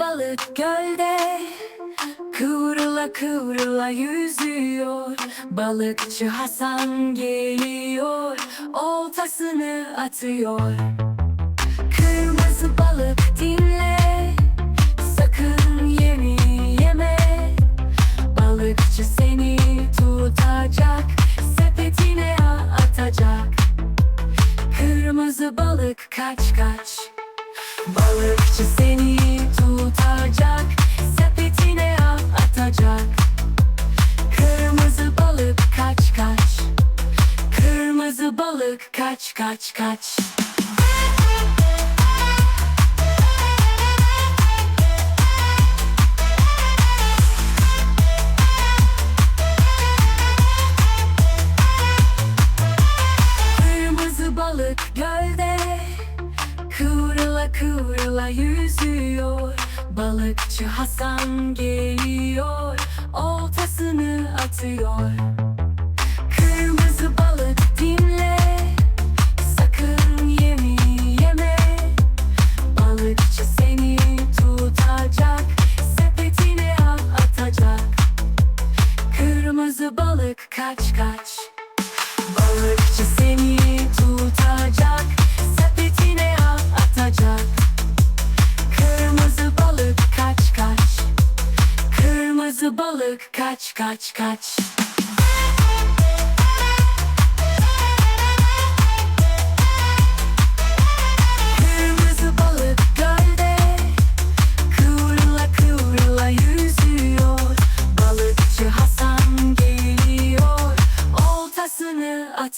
balık gölde Kıvrıla kıvrıla yüzüyor. Balıkçı Hasan geliyor Oltasını atıyor. Kırmızı balık dinle Sakın yemi yeme. Balıkçı seni tutacak Sepetine atacak. Kırmızı balık kaç kaç balık kaç kaç kaç. Kırmızı balık gölde Kıvrıla kıvrıla yüzüyor. Balıkçı Hasan geliyor Oltasını atıyor kaç kaç. Balıkçı seni tutacak Sepetine atacak. Kırmızı balık kaç kaç. Kırmızı balık kaç kaç kaç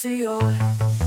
Balıkçı Hasan geliyor Oltasını atıyor